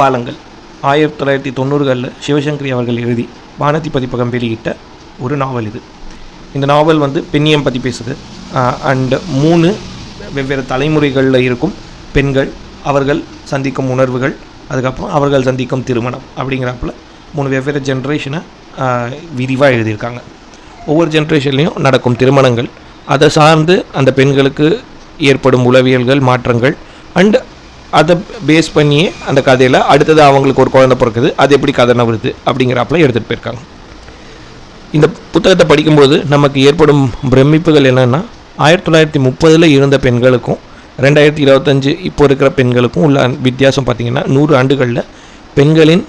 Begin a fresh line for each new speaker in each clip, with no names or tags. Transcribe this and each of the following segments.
பாலங்கள். ஆயிரத்தி தொள்ளாயிரத்தி தொண்ணூறுகளில் சிவசங்கரி அவர்கள் எழுதி வானதி பதிப்பகம் வெளியிட்ட ஒரு நாவல் இது. இந்த நாவல் வந்து பெண்ணியம் பற்றி பேசுது. அண்டு மூணு வெவ்வேறு தலைமுறைகளில் இருக்கும் பெண்கள் அவர்கள் சந்திக்கும் உணர்வுகள் அதுக்கப்புறம் அவர்கள் சந்திக்கும் திருமணம் அப்படிங்கிறப்பல மூணு வெவ்வேறு ஜென்ரேஷனை விரிவாக எழுதியிருக்காங்க. ஒவ்வொரு ஜென்ரேஷன்லேயும் நடக்கும் திருமணங்கள். அதை சார்ந்து அந்த பெண்களுக்கு ஏற்படும் உளவியல்கள் மாற்றங்கள் அண்டு அதை பேஸ் பண்ணியே அந்த கதையில் அடுத்தது அவங்களுக்கு ஒரு குழந்தை பிறக்குது. அது எப்படி கதை நவருது அப்படிங்கிறாப்புல எடுத்துகிட்டு போயிருக்காங்க. இந்த புத்தகத்தை படிக்கும்போது நமக்கு ஏற்படும் பிரமிப்புகள் என்னென்னா ஆயிரத்தி தொள்ளாயிரத்தி முப்பதில் இருந்த பெண்களுக்கும் ரெண்டாயிரத்தி இருபத்தஞ்சு இப்போ இருக்கிற பெண்களுக்கும் உள்ள வித்தியாசம் பார்த்திங்கன்னா நூறு ஆண்டுகளில் பெண்களின்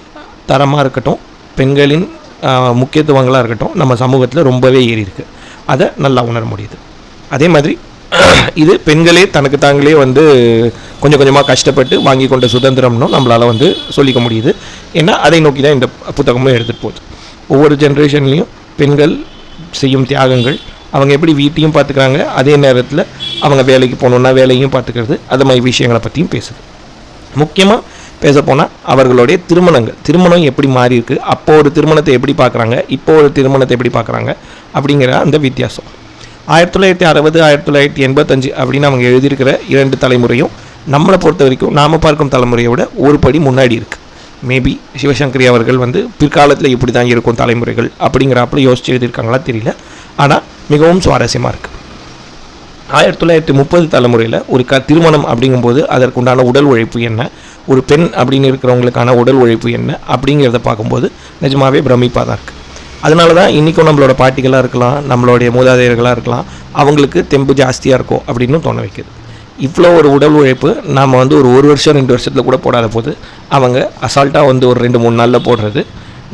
தரமாக இருக்கட்டும் பெண்களின் முக்கியத்துவங்களாக இருக்கட்டும் நம்ம சமூகத்தில் ரொம்பவே ஏறி இருக்குது அதை நல்லா உணர முடியுது. அதே மாதிரி இது பெண்களே தனக்கு தாங்களே வந்து கொஞ்சம் கொஞ்சமாக கஷ்டப்பட்டு வாங்கி கொண்ட சுதந்திரம்னும் நம்மளால் வந்து சொல்லிக்க முடியுது. ஏன்னா அதை நோக்கி தான் இந்த புத்தகமும் எடுத்துகிட்டு போகுது. ஒவ்வொரு ஜென்ரேஷன்லேயும் பெண்கள் செய்யும் தியாகங்கள் அவங்க எப்படி வீட்டையும் பார்த்துக்கிறாங்க அதே நேரத்தில் அவங்க வேலைக்கு போகணுன்னா வேலையும் பார்த்துக்கிறது அது மாதிரி விஷயங்களை பற்றியும் பேசுது. முக்கியமாக பேசப்போனால் அவர்களுடைய திருமணங்கள். திருமணம் எப்படி மாறி இருக்குது அப்போ ஒரு திருமணத்தை எப்படி பார்க்குறாங்க? இப்போ ஒரு திருமணத்தை எப்படி பார்க்குறாங்க? அப்படிங்கிற அந்த வித்தியாசம். ஆயிரத்தி தொள்ளாயிரத்தி அறுபது ஆயிரத்தி தொள்ளாயிரத்தி எண்பத்தஞ்சு அப்படின்னு அவங்க எழுதியிருக்கிற இரண்டு தலைமுறையும் நம்மளை பொறுத்த வரைக்கும் நாம் பார்க்கும் தலைமுறையை விட ஒரு படி முன்னாடி இருக்குது மேபி சிவசங்கரி அவர்கள் வந்து பிற்காலத்தில் இப்படி தான் இருக்கும் தலைமுறைகள் அப்படிங்கிறாப்புல யோசிச்சு எழுதியிருக்காங்களா தெரியல. ஆனால் மிகவும் சுவாரஸ்யமாக இருக்குது ஆயிரத்தி தொள்ளாயிரத்தி முப்பது தலைமுறையில் ஒரு க திருமணம் அப்படிங்கும்போது அதற்குண்டான உடல் உழைப்பு என்ன? ஒரு பெண் அப்படின்னு இருக்கிறவங்களுக்கான உடல் உழைப்பு என்ன? அப்படிங்கிறத பார்க்கும்போது நிஜமாவே பிரமிப்பாக தான் இருக்குது அதனால தான் இன்றைக்கும் நம்மளோட பாட்டிகளாக இருக்கலாம் நம்மளுடைய மூதாதையர்களாக இருக்கலாம் அவங்களுக்கு தெம்பு ஜாஸ்தியாக இருக்கும் அப்படின்னு தோண வைக்குது. இவ்வளோ ஒரு உடல் உழைப்பு நாம் வந்து ஒரு ஒரு வருஷம் ரெண்டு வருஷத்தில் கூட போடாத போது அவங்க அசால்ட்டாக வந்து ஒரு ரெண்டு மூணு நாளில் போடுறது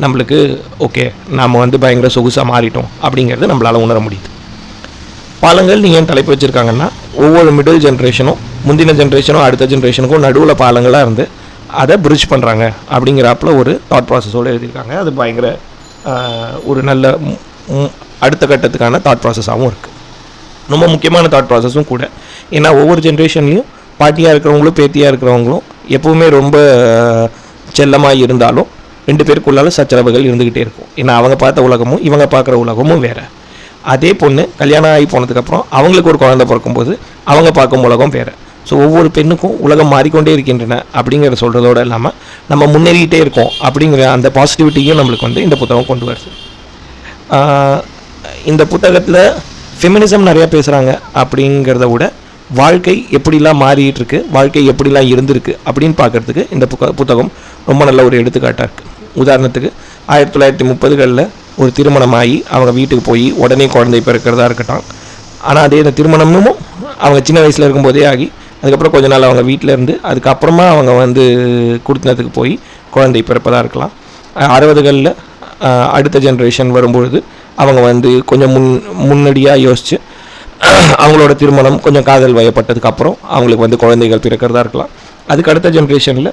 நம்மளுக்கு ஓகே நாம் வந்து பயங்கர சொகுசாக மாறிட்டோம் அப்படிங்கிறது நம்மளால் உணர முடியுது. பாலங்கள் நீங்கள் ஏன் தலைப்பு வச்சுருக்காங்கன்னா ஒவ்வொரு மிடில் ஜென்ரேஷனும் முந்தின ஜென்ரேஷனும் அடுத்த ஜென்ரேஷனுக்கும் நடுவில் பாலங்களாக இருந்து அதை பிரிட்ஜ் பண்ணுறாங்க அப்படிங்கிறாப்புல ஒரு தாட் ப்ராசஸோடு எழுதியிருக்காங்க. அது பயங்கர ஒரு நல்ல அடுத்த கட்டத்துக்கான தாட் ப்ராசஸாகவும் இருக்குது ரொம்ப முக்கியமான தாட் ப்ராசஸும் கூட. ஏன்னா ஒவ்வொரு ஜென்ரேஷன்லேயும் பாட்டியாக இருக்கிறவங்களும் பேத்தியாக இருக்கிறவங்களும் எப்பவுமே ரொம்ப செல்லமாக இருந்தாலும் ரெண்டு பேருக்குள்ளால சச்சரவுகள் இருந்துக்கிட்டே இருக்கும். ஏன்னா அவங்க பார்த்த உலகமும் இவங்க பார்க்குற உலகமும் வேறு. அதே பொண்ணு கல்யாணம் ஆகி போனதுக்கப்புறம் அவங்களுக்கு ஒரு குழந்தை பிறக்கும்போது அவங்க பார்க்கும் உலகம் வேறு. ஸோ ஒவ்வொரு பெண்ணுக்கும் உலகம் மாறிக்கொண்டே இருக்கின்றன அப்படிங்கிற சொல்கிறதோடு இல்லாமல் நம்ம முன்னேறிக்கிட்டே இருக்கோம் அப்படிங்கிற அந்த பாசிட்டிவிட்டியும் நம்மளுக்கு வந்து இந்த புத்தகம் கொண்டு வருது. இந்த புத்தகத்தில் ஃபெமினிசம் நிறையா பேசுகிறாங்க அப்படிங்கிறத விட வாழ்க்கை எப்படிலாம் மாறிட்டு இருக்கு வாழ்க்கை எப்படிலாம் இருந்திருக்கு அப்படின்னு பார்க்கறதுக்கு இந்த புக்க புத்தகம் ரொம்ப நல்ல ஒரு எடுத்துக்காட்டாக இருக்குது உதாரணத்துக்கு ஆயிரத்தி தொள்ளாயிரத்தி முப்பதுகளில் ஒரு திருமணமாகி அவங்க வீட்டுக்கு போய் உடனே குழந்தை பிறக்கிறதா இருக்கட்டும். ஆனால் அதே இந்த திருமணமும் அவங்க சின்ன வயசில் இருக்கும்போதே ஆகி அதுக்கப்புறம் கொஞ்ச நாள் அவங்க வீட்டில் இருந்து அதுக்கப்புறமா அவங்க வந்து குடுத்தினத்துக்கு போய் குழந்தை பிறப்பதாக இருக்கலாம். அறுபதுகளில் அடுத்த ஜென்ரேஷன் வரும்பொழுது அவங்க வந்து கொஞ்சம் முன் முன்னடியாக யோசித்து அவங்களோட திருமணம் கொஞ்சம் காதல் வயப்பட்டதுக்கப்புறம் அவங்களுக்கு வந்து குழந்தைகள் பிறக்கிறதா இருக்கலாம். அதுக்கு அடுத்த ஜென்ரேஷனில்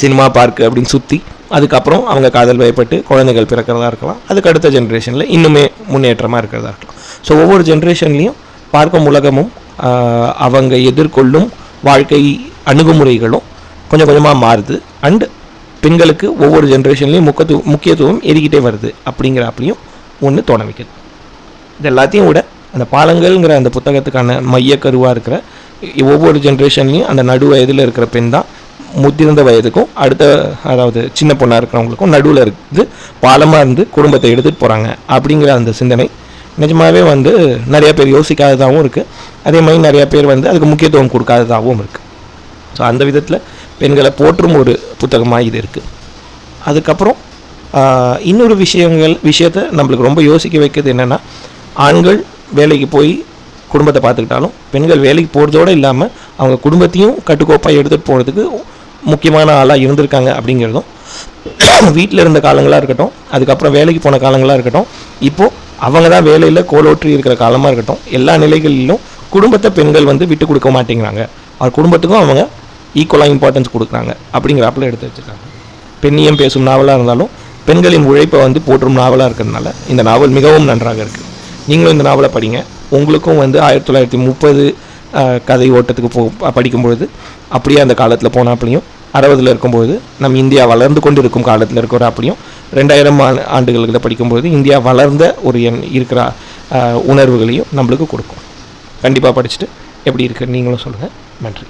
சினிமா பார்க்கு அப்படின்னு சுற்றி அதுக்கப்புறம் அவங்க காதல் வயப்பட்டு குழந்தைகள் பிறக்கிறதா இருக்கலாம். அதுக்கு அடுத்த ஜென்ரேஷனில் இன்னுமே முன்னேற்றமாக இருக்கிறதா இருக்கலாம். ஸோ ஒவ்வொரு ஜென்ரேஷன்லேயும் பார்க்கும் உலகமும் அவங்க எதிர்கொள்ளும் வாழ்க்கை அணுகுமுறைகளும் கொஞ்சம் கொஞ்சமாக மாறுது. அண்டு பெண்களுக்கு ஒவ்வொரு ஜென்ரேஷன்லேயும் முக்கியத்துவ முக்கியத்துவம் ஏறிக்கிட்டே வருது அப்படிங்கிறாப்பையும் ஒன்று தோண வைக்குது இது எல்லாத்தையும் விட அந்த பாலங்கள்ங்கிற அந்த புத்தகத்துக்கான மையக்கருவாக இருக்கிற ஒவ்வொரு ஜென்ரேஷன்லையும் அந்த நடு வயதில் இருக்கிற பெண் தான் முதிர்ந்த வயதுக்கும் அடுத்த அதாவது சின்ன பொண்ணாக இருக்கிறவங்களுக்கும் நடுவில் இருந்து பாலமாக இருந்து குடும்பத்தை எடுத்துகிட்டு போகிறாங்க அப்படிங்கிற அந்த சிந்தனை நிஜமாகவே வந்து நிறைய பேர் யோசிக்காததாகவும் இருக்குது அதே மாதிரி நிறைய பேர் வந்து அதுக்கு முக்கியத்துவம் கொடுக்காததாகவும் இருக்குது ஸோ அந்த விதத்தில் பெண்களை போற்றும் ஒரு புத்தகமாக இது இருக்குது அதுக்கப்புறம் இன்னொரு விஷயங்கள் விஷயத்த நம்மளுக்கு ரொம்ப யோசிக்க வைக்கிறது என்னென்னா ஆண்கள் வேலைக்கு போய் குடும்பத்தை பார்த்துக்கிட்டாலும் பெண்கள் வேலைக்கு போகிறதோடு இல்லாமல் அவங்க குடும்பத்தையும் கட்டுக்கோப்பாக எடுத்துகிட்டு போகிறதுக்கு முக்கியமான ஆளாக இருந்திருக்காங்க அப்படிங்கிறதும் வீட்டில் இருந்த காலங்களாக இருக்கட்டும் அதுக்கப்புறம் வேலைக்கு போன காலங்களாக இருக்கட்டும் இப்போது அவங்க தான் வேலையில் கோலோற்றி இருக்கிற காலமாக இருக்கட்டும் எல்லா நிலைகளிலும் குடும்பத்தை பெண்கள் வந்து விட்டு கொடுக்க மாட்டேங்கிறாங்க. அவர் குடும்பத்துக்கும் அவங்க ஈக்குவலாக இம்பார்ட்டன்ஸ் கொடுக்குறாங்க. அப்படிங்கிறாப்புல எடுத்து வச்சுருக்காங்க. பெண்ணியம் பேசும் நாவலாக இருந்தாலும் பெண்களின் உழைப்பை வந்து போற்றும் நாவலாக இருக்கிறதுனால இந்த நாவல் மிகவும் நன்றாக இருக்குது நீங்களும் இந்த நாவலை படிங்க. உங்களுக்கும் வந்து ஆயிரத்தி தொள்ளாயிரத்தி முப்பது கதை ஓட்டத்துக்கு போ படிக்கும்பொழுது அப்படியே அந்த காலத்தில் போனாப்பிலையும் அறுபதில் இருக்கும்பொழுது நம் இந்தியா வளர்ந்து கொண்டு இருக்கும் காலத்தில் இருக்கிற அப்படியும் ரெண்டாயிரம் ஆண்டுகளில் படிக்கும்பொழுது இந்தியா வளர்ந்த ஒரு எண் இருக்கிற உணர்வுகளையும் நம்மளுக்கு கொடுக்கும். கண்டிப்பாக படிச்சுட்டு எப்படி இருக்குன்னு நீங்களும் சொல்லுங்கள் நன்றி.